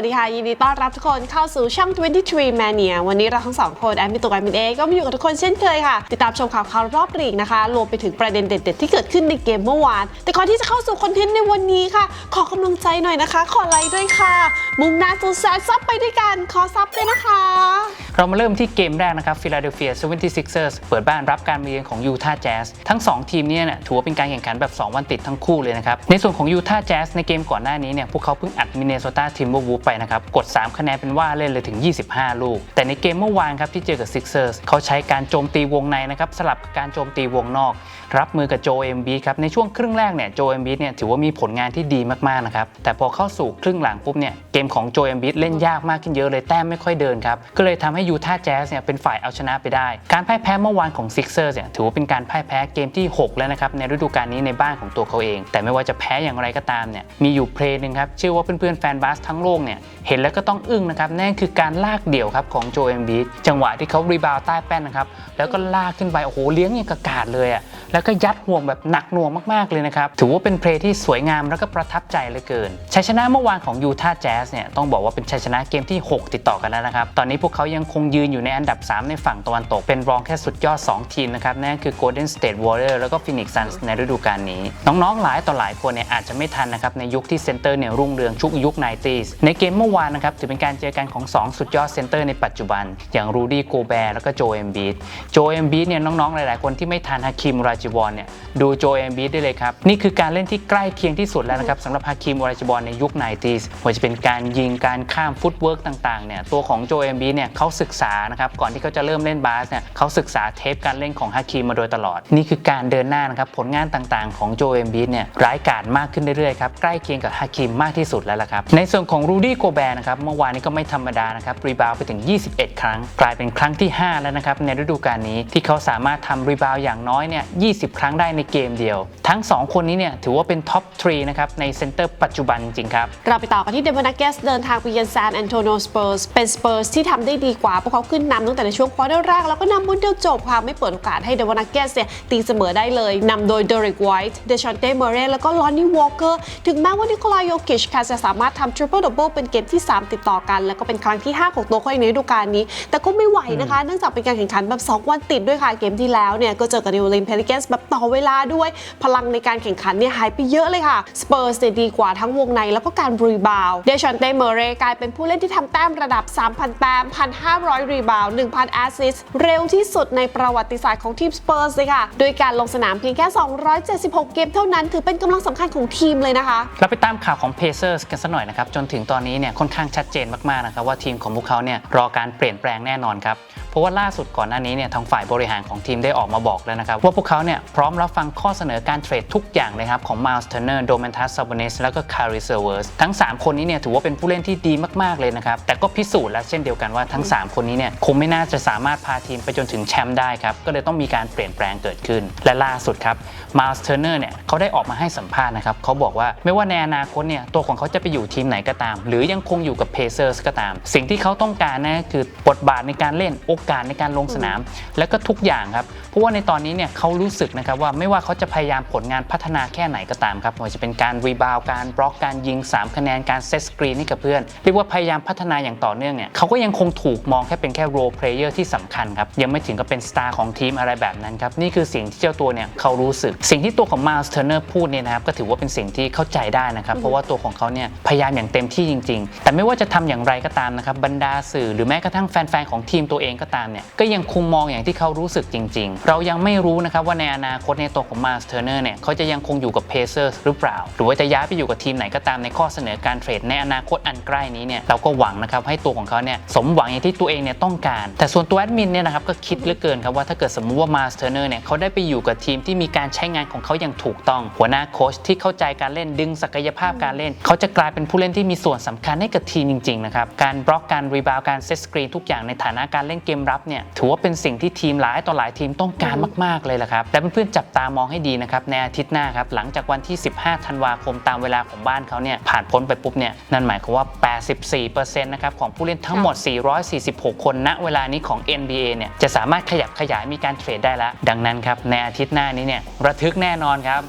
วัสดีค่ะ ยินดีต้อนรับทุกคนเข้าสู่ช่อง 23 Mania วันนี้เราทั้งสองคน แอดมินตัวแอดมินเอก็มาอยู่กับทุกคนเช่นเคยค่ะ ติดตามชมข่าวคราวรอบลีกนะคะ รวมไปถึงประเด็นเด็ด ๆ ที่เกิดขึ้นในเกมเมื่อวาน แต่ก่อนที่จะเข้าสู่คอนเทนต์ในวันนี้ค่ะ ขอกำลังใจหน่อยนะคะ ขอไลค์ด้วยค่ะ มุ่งหน้าสู่แสนซับไปด้วยกัน ขอซับด้วยนะคะ เรามาเริ่มที่เกมแรกนะครับ Philadelphia 76ers เปิดบ้านรับการมาเยือนของ Utah Jazz ทั้ง 2 ทีมเนี่ยถือว่าเป็นการแข่งขันแบบ 2 วันติดทั้งคู่เลยนะครับในส่วนของ Utah Jazz ในเกมก่อนหน้านี้เนี่ยพวกเขาเพิ่งอัด Minnesota Timberwolves ไปนะครับ กด 3 คะแนนเป็นว่าเล่นเลยถึง 25 ลูก แต่ในเกมเมื่อวานครับที่เจอกับ Sixers เขาใช้การโจมตีวงในนะครับสลับกับการโจมตีวงนอก รับมือกับโจเอมบีครับในช่วงครึ่งแรกเนี่ยโจเอมบีเนี่ยถือว่ามีผลงานที่ดีมากๆนะครับแต่พอเข้าสู่ครึ่งหลังปุ๊บเนี่ยเกมของโจเอมบีเล่นยากมากขึ้นเยอะเลยแต้มไม่ค่อยเดินครับก็เลยทำให้ยูทาห์แจ๊สเนี่ยเป็นฝ่ายเอาชนะไปได้ การพ่ายแพ้เมื่อวานของซิกเซอร์เนี่ยถือว่าเป็นการพ่ายแพ้เกมที่ 6 แล้วนะครับในฤดูกาลนี้ในบ้านของตัวเขาเอง แต่ไม่ว่าจะแพ้อย่างไรก็ตามเนี่ยมีอยู่เพลย์หนึ่งครับเชื่อว่าเพื่อนๆแฟนบาสทั้งโลกเนี่ยเห็นแล้วก็ต้องอึ้งนะครับนั่นคือการลากเดี่ยวครับของโจเอมบีจังหวะที่เขารีบาวใต้แป้นนะครับแล้วก็ลากขึ้นไปโอ้โหเลี้ยงอย่างกระกาดเลยอะแล้วก็ยัดห่วงแบบหนักหน่วงมากๆเลยนะครับถือว่าเป็นเพลย์ที่สวยงามแล้วก็ประทับใจเหลือเกินชัยชนะเมื่อวานของยูทาห์แจ๊สเนี่ยต้องบอกว่าเป็นชัยชนะเกมที่ 6 ติดต่อกันแล้วนะครับตอนนี้พวกเขายังคงยืนอยู่ในอันดับ 3 ในฝั่งตะวันตก เป็นรองแค่สุดยอด 2 ทีมนะครับนั่นคือ Golden State Warriors แล้วก็ Phoenix Suns ในฤดูกาลนี้ น้องๆหลายต่อหลายคนเนี่ยอาจจะไม่ทันนะครับในยุคที่เซนเตอร์เนี่ยรุ่งเรืองชุกยุค 90s ในเกมเมื่อวานนะครับถือเป็นการเจอกันของ 2 สุดยอดเซนเตอร์ในปัจจุบัน อย่างรูดี้โกแบร์แล้วก็โจเอมบีดโจเอมบีดเนี่ยน้องๆ หลายๆ คนที่ไม่ทันฮาคิมราจิวอนเนี่ยดูโจเอมบีดได้เลยครับ นี่คือการเล่นที่ใกล้เคียงที่สุดแล้วนะครับสำหรับฮาคิมราจิวอนในยุค 90s ว่าจะเป็นการยิงการข้ามฟุตเวิร์กต่างๆเนี่ยตัวของโจเอมบีเนี่ยเขาศึกษานะครับก่อนที่เขาจะเริ่มเล่นบาสเนี่ยเขาศึกษาเทปการเล่นของฮาคิมมาโดยตลอด นี่คือการเดินหน้านะครับผลงานต่างๆ ของโจเอมบีเนี่ยร้ายกาจมากขึ้นเรื่อยๆครับใกล้เคียงกับฮาคิมมากที่สุดแล้วล่ะครับในส่วนของรูดี้โกแบร์นะครับเมื่อวานนี้ก็ไม่ธรรมดานะครับรีบาวไปถึง 21 ครั้ง กลายเป็นครั้งที่ 5 แล้วนะครับในฤดูกาลนี้ที่เขาสามารถทำรีบาวอย่างน้อยเนี่ย 20 ครั้งได้ในเกมเดียว ทั้ง 2 คนนี้เนี่ยถือว่าเป็นท็อปทรีนะครับในเซนเตอร์ปัจจุบันจริงครับ เราไปต่อกันที่เดนเวอนักเกสเดินทางไปเยือนซานแอนโตนิโอสเปอร์สเป็นสเปอร์สที่ทำได้ดีกว่าพวกเขาขึ้นนำตั้งแต่ในช่วงควอเตอร์แรกแล้วก็นำบนเดียวจบค่ะไม่เปิดโอกาสให้เดนเวอนักเกสเนี่ยตีเสมอได้เลยนำโดยเดริกไวท์เดชอนเต้เมเรแล้วก็ลอนนี่วอลเกอร์ถึงแม้ว่านิโคลายโยกิชค่ะจะสามารถทำทริปเปิลดับเบิลเป็นเกมที่ 3 ติดต่อกัน แล้วก็เป็นครั้งที่ 5 ของตัวเขาเองในฤดูกาลนี้ แต่ก็ไม่ไหวนะคะเนื่องจากเป็นการแข่งขันแบบ 2 วันติดด้วยค่ะเกมที่แล้วเนี่ยก็เจอกับนิวลินเพลิเกนส์แบบต่อเวลาด้วยพลังในการแข่งขันเนี่ยหายไปเยอะเลยค่ะสเปอร์สเนี่ยดีกว่าทั้งวงในแล้วก็การรีบาวด์เดชอนเต้เมเรกลายเป็นผู้เล่นที่ทำแต้มระดับ 3,000 แต้ม 1,500 รีบาวด์1,000 แอสซิสต์เร็วที่สุดในประวัติศาสตร์ของทีมสเปอร์สเลยค่ะ โดยการลงสนามเพียงแค่ 276 เกมเท่านั้น ถือเป็นกำลังสำคัญของทีมเลยนะคะ เราไปตามข่าวของ Pacers กันสักหน่อยนะครับ จนถึงตอนนี้เนี่ยค่อนข้างชัดเจนมากๆนะครับว่าทีมของพวกเขาเนี่ยรอการเปลี่ยนแปลงแน่นอนครับ ราะว่าล่าสุดก่อนหน้านี้เนี่ยทางฝ่ายบริหารของทีมได้ออกมาบอกแล้วนะครับ ว่าพวกเขาเนี่ยพร้อมรับฟังข้อเสนอการเทรดทุกอย่างเลยครับ ของ Miles Turner Domantas Sabonis แล้วก็ Caris LeVert ทั้ง 3 คนนี้เนี่ยถือว่าเป็นผู้เล่นที่ดีมาก ๆ เลยนะครับ แต่ก็พิสูจน์แล้วเช่นเดียวกันว่าทั้ง 3 คนนี้เนี่ยคงไม่น่าจะสามารถพาทีมไปจนถึงแชมป์ได้ครับก็เลยต้องมีการเปลี่ยนแปลงเกิดขึ้น และล่าสุดครับ Miles Turner เนี่ยเขาได้ออกมาให้สัมภาษณ์นะครับเขาบอกว่าไม่ว่าในอนาคตเนี่ยตัวของเขาจะไปอยู่ทีมไหนก็ตาม หรือยังคงอยู่กับ Pacers ก็ตาม สิ่งที่เขาต้องการนะคือบทบาทในการเล่นโอกาสในการลงสนาม แล้วก็ทุกอย่างครับ เพราะว่าในตอนนี้เนี่ยเขารู้สึกนะครับว่าไม่ว่าเขาจะพยายามผลงานพัฒนาแค่ไหนก็ตามครับไม่ว่าจะเป็นการรีบาวการบล็อกการยิง 3 คะแนนการเซตสกรีนให้กับเพื่อน เรียกว่าพยายามพัฒนาอย่างต่อเนื่องเนี่ยเขาก็ยังคงถูกมองแค่เป็นแค่โรเพลเยอร์ที่สำคัญครับยังไม่ถึงกับเป็นสตาร์ของทีมอะไรแบบนั้นครับนี่คือสิ่งที่เจ้าตัวเนี่ยเขารู้สึก สิ่งที่ตัวของมา l ์ Turner พูดเนี่ยนะครับก็ถือว่าเป็นสิ่งที่เข้าใจได้นะครับเพราะว่าตัวของเขาเนี่ยพยายามอย่างเต็มที่จริง ๆ แต่ไม่ว่าจะทำอย่างไรก็ตามนะครับบรรดาสื่อหรือแม้กระทั่งแฟนๆของทีมตัวเองก็ตามเนี่ยก็ยังคงมองอย่างที่เขารู้สึกจริง ๆ เรายังไม่รู้นะครับว่าในอนาคตในตัวของมา l ์ Turner เนี่ยเขาจะยังคงอยู่กับ Pacers หรือเปล่า หรือว่าจะย้ายไปอยู่กับทีมไหนก็ตามในข้อเสนอการเทรดในอนาคตอันใกล้นี้เนี่ยเราก็หวังนะครับให้ตัวของเขาเนี่ยสมหวังอย่างที่ตัวเองเนี่ยต้องการ แต่ส่วนตัวแอดมินเนี่ยนะครับก็คิดเหลือเกินครับว่าถ้าเกิดสมมุติว่ามา l ์ Turner เนี่ยเขาได้ไปอยู่กับทีมที่มีการใช้งานของเขาอย่างถูกต้อง หัวหน้าโค้ชที่เข้าใจการเล่นดึงศักยภาพการเล่น เขาจะกลายเป็นผู้เล่นที่มีส่วนสำคัญให้กับทีมจริงๆนะครับการบล็อกการรีบาวการเซตสกรีนทุกอย่างในฐานะการเล่นเกมรับเนี่ยถือว่าเป็นสิ่งที่ทีมหลายต่อหลายทีมต้องการมาก ๆ เลยละครับและเพื่อนๆจับตามองให้ดีนะครับในอาทิตย์หน้าครับหลังจากวันที่ 15 ธันวาคมตามเวลาของบ้านเขาเนี่ยผ่านพ้นไปปุ๊บเนี่ยนั่นหมายความว่า 84%นะครับของผู้เล่นทั้งหมด 446 คนณเวลานี้ของ NBA เนี่ยจะสามารถขยับขยายมีการเทรดได้แล้ว ดังนั้นครับในอาทิตย์หน้านี้เนี่ยระทึกแน่นอนครับ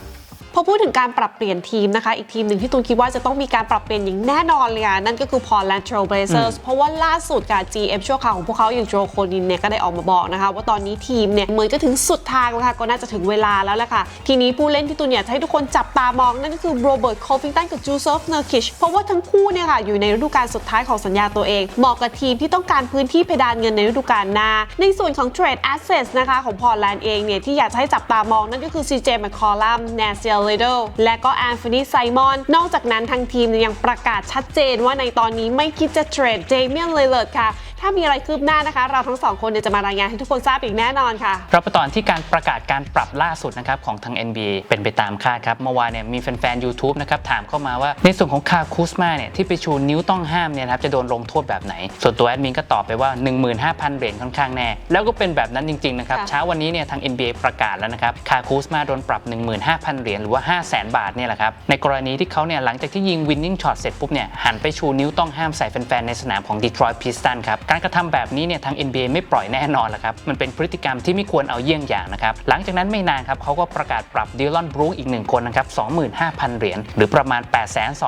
พอพูดถึงการปรับเปลี่ยนทีมนะคะ อีกทีมหนึ่งที่ตูนคิดว่าจะต้องมีการปรับเปลี่ยนอย่างแน่นอนเลยค่ะนั่นก็คือ Portland Trail Blazers เพราะว่าล่าสุดค่ะ GM ชั่วคราวของพวกเขาอย่างโจโคนินเนี่ยก็ได้ออกมาบอกนะคะว่าตอนนี้ทีมเนี่ยเหมือนจะถึงสุดทางแล้วค่ะก็น่าจะถึงเวลาแล้วแหละค่ะ ทีนี้ผู้เล่นที่ตูนอยากให้ทุกคนจับตามองนั่นก็คือโรเบิร์ตโคฟิงตันกับจูเซฟเนอร์คิชเพราะว่าทั้งคู่เนี่ยค่ะอยู่ในฤดูกาลสุดท้ายของสัญญาตัวเองเหมาะกับทีมที่ต้องการพื้นที่เพดานเงินในฤดูกาลหน้า ในส่วนของ Trade Assets นะคะของพอร์แลนด์เองเนี่ยที่อยากให้จับตามองนั่นก็คือ CJ McCollum n a s i l i d o และก็ Anthony Simon นอกจากนั้นทางทีมยังประกาศชัดเจนว่าในตอนนี้ไม่คิดจะเทรดเจมี่เลยเลิศค่ะ ถ้ามีอะไรคืบหน้านะคะ เราทั้งสองคนเนี่ยจะมารายงานให้ทุกคนทราบอีกแน่นอนค่ะ เราไปต่อที่การประกาศการปรับล่าสุดนะครับของทาง NBA เป็นไปตามคาดครับ เมื่อวานเนี่ยมีแฟนๆ YouTube นะครับถามเข้ามาว่าในส่วนของคาคูสมาเนี่ยที่ไปชูนิ้วต้องห้ามเนี่ยนะครับจะโดนลงโทษแบบไหน ส่วนตัวแอดมินก็ตอบไปว่า 15,000 เหรียญค่อนข้างแน่ แล้วก็เป็นแบบนั้นจริงๆนะครับค่ะเช้าวันนี้เนี่ยทาง NBA ประกาศแล้วนะครับคาคูสมาโดนปรับ 15,000 เหรียญหรือว่า 500,000บาทเนี่ยแหละครับในกรณีที่เขาเนี่ยหลังจากที่ยิง winning shot เสร็จปุ๊บเนี่ยหันไปชูนิ้วต้องห้ามใส่แฟนๆในสนามของ Detroit Pistons ครับการกระทำแบบนี้เนี่ยทาง NBA ไม่ปล่อยแน่นอนละครับ มันเป็นพฤติกรรมที่ไม่ควรเอาเยี่ยงอย่างนะครับ หลังจากนั้นไม่นานครับเขาก็ประกาศปรับดิลอนบรูคอีกหนึ่งคนนะครับ 25,000 เหรียญหรือประมาณ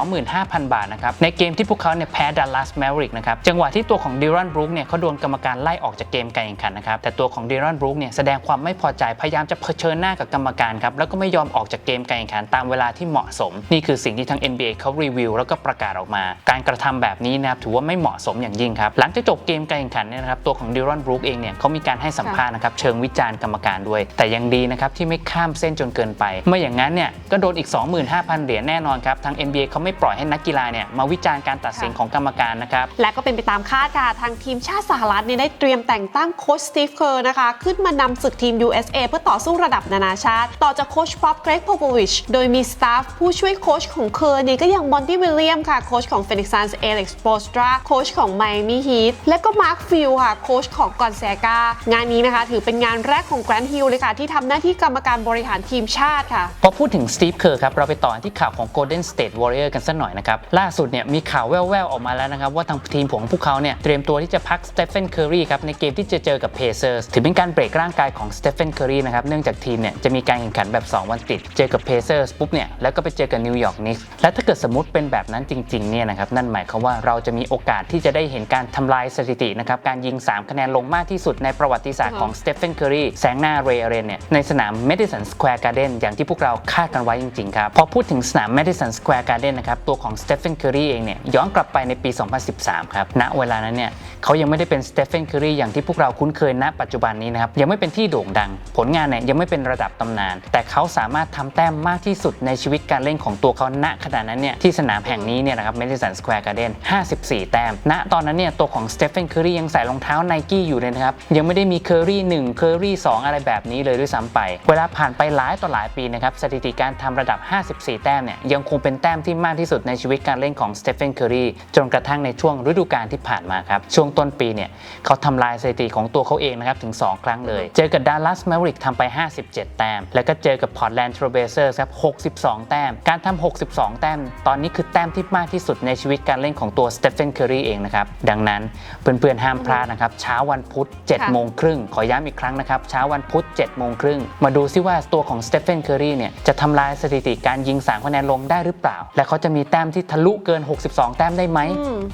825,000 บาทนะครับ ในเกมที่พวกเขาเนี่ยแพ้ดัลลัสแมริกนะครับ จังหวะที่ตัวของดิลอนบรูคเนี่ยเขาโดนกรรมการไล่ออกจากเกมการแข่งขันนะครับ แต่ตัวของดิลอนบรูคเนี่ยแสดงความไม่พอใจพยายามจะเผชิญหน้ากับกรรมการครับแล้วก็ไม่ยอมออกจากเกมการแข่งขันตามเวลาที่เหมาะสม นี่คือสิ่งที่ทาง NBA เขารีวิวแล้วก็ประกาศออกมา การกระทำแบบนี้นะครับถือว่าไม่เหมาะสมอย่างยิ่งครับหลังจากจบเกมการแข่งขันเนี่ยนะครับตัวของดิลอนบรูคเองเนี่ยเขามีการให้สัมภาษณ์นะครับเชิงวิจารณ์กรรมการด้วย แต่ยังดีนะครับที่ไม่ข้ามเส้นจนเกินไป ไม่อย่างนั้นเนี่ยก็โดนอีก 25,000 เหรียญแน่นอนครับทาง NBA เขาไม่ปล่อยให้นักกีฬาเนี่ยมาวิจารณ์การตัดสินของกรรมการนะครับและก็เป็นไปตามคาดค่ะทางทีมชาติสหรัฐเนี่ยได้เตรียมแต่งตั้งโค้ชสตีฟเคอร์นะคะขึ้นมานำศึกทีม USA เพื่อต่อสู้ระดับนานาชาติ ต่อจากโค้ชป๊อปเกรกโพโ v วิชโดยมีสตาฟผู้ช่วยโค้ชของเคอร์เนี่ยก็อย่างบอนตี้วิลเลียมค่ะโค้ชของเฟนิกซ์ซันส์เอเล็กซ์โปสตราโค้ชของไมอามี่ฮีทและก็มาร์คฟิลค่ะโค้ชของกอนแซกางานนี้นะคะถือเป็นงานแรกของแกรนด์ฮิลเลยค่ะ ที่ทำหน้าที่กรรมการบริหารทีมชาติค่ะ พอพูดถึงสตีฟเคอร์ครับ เราไปต่อที่ข่าวของ Golden State Warrior กันสักหน่อยนะครับ ล่าสุดเนี่ยมีข่าวแว่วๆ ออกมาแล้วนะครับ ว่าทางทีมของพวกเขาเนี่ยเตรียมตัวที่จะพักสเตฟ e n นเคอรีครับ ในเกมที่จะเจอกับ Pacers ถือเป็นการเบรกร่างกายของสเตฟ e n นเคอรีนะครับเนื่องจากทีมเนี่ยจะมีการแข่งขันแบบ 2 วันติด เจอกับ Pacers ปุ๊บเนี่ยแล้วก็ไปเจอกับนิวยอร์กนิกส์และถ้าเกิดสมมติเป็นแบบนั้นจริงๆเนี่ยนะครับนั่นหมายความว่าเราจะมีโอกาสที่จะได้เห็นการทำลายสถิตินะครับการยิง 3 คะแนนลงมากที่สุดในประวัติศาสตร์ของสเตฟ e n นเคอรีแซงหน้าเรย์เรนเนี่ยในสนาม Madison Square Garden อย่างที่พวกเราคาดกันไว้จริงๆครับ พอพูดถึงสนาม Madison Square Garden นะครับตัวของ Stephen Curry เองเนี่ยย้อนกลับไปในปี 2013 ครับณเวลานั้นเนี่ยเขายังไม่ได้เป็น Stephen Curry อย่างที่พวกเราคุ้นเคยณปัจจุบันนี้นะครับยังไม่เป็นที่โด่งดัง ผลงานเนี่ยยังไม่เป็นระดับตำนาน แต่เขาสามารถทำแต้มมากที่สุดในชีวิตการเล่นของตัวเขาณขณะนั้นเนี่ยที่สนามแห่งนี้เนี่ยนะครับ Madison Square Garden 54 แต้มณตอนนั้นเนี่ยตัวของ Stephen Curry ยังใส่รองเท้า Nike อยู่เลยนะครับ ยังไม่ได้มี Curry 1 Curry 2อะไรแบบนี้เลยด้วยซ้ำไป เวลาผ่านไปหลายต่อหลายปีนะครับสถิติการทำระดับ 54 แต้มเนี่ยยังคงเป็นแต้มที่มากที่สุดในชีวิตการเล่นของสเตฟ e n นเคอรี่จนกระทั่งในช่วงฤดูกาลที่ผ่านมาครับ ช่วงต้นปีเนี่ยเขาทำลายสถิติของตัวเขาเองนะครับถึง 2 ครั้งเลย เจอกับดัลลัสแมวริกทำไป 57 แต้ม แล้วก็เจอกับพอร์ตแลนด์ทรเบเซอร์ครับ 62 แต้ม การทำ62 แต้ม ตอนนี้คือแต้มที่มากที่สุดในชีวิตการเล่นของตัวสเตฟ e n นเคอรีเองนะครับ ดังนั้นเพื่อนๆห้ามพลาดนะครับเช้าวันพุธ7โมงครึ่งขอย้ำอีกครั้งนะครับเช้าวันพุธ7โมงครึ่งมาดูซิว่าตัวของสเตฟ e n นเคอรีเนี่ยจะทำลายสถิติการยิง3คะแนนลงได้หรือเปล่า และเขาจะมีแต้มที่ทะลุเกิน 62 แต้มได้ไหม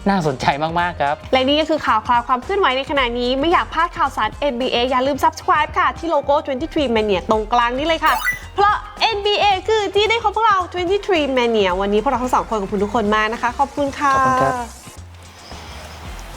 น่าสนใจมากๆครับ และนี่ก็คือข่าวคราวความเคลื่อนไหวในขณะนี้ไม่อยากพลาดข่าวสาร NBA อย่าลืม subscribe ค่ะ ที่โลโก้ 23 Mania ตรงกลางนี้เลยค่ะ เพราะ NBA คือที่ได้ของพวกเรา 23 Mania วันนี้พวกเราทั้งสองคนกับคุณทุกคนมากนะคะ ขอบคุณค่ะขอบคุณครับ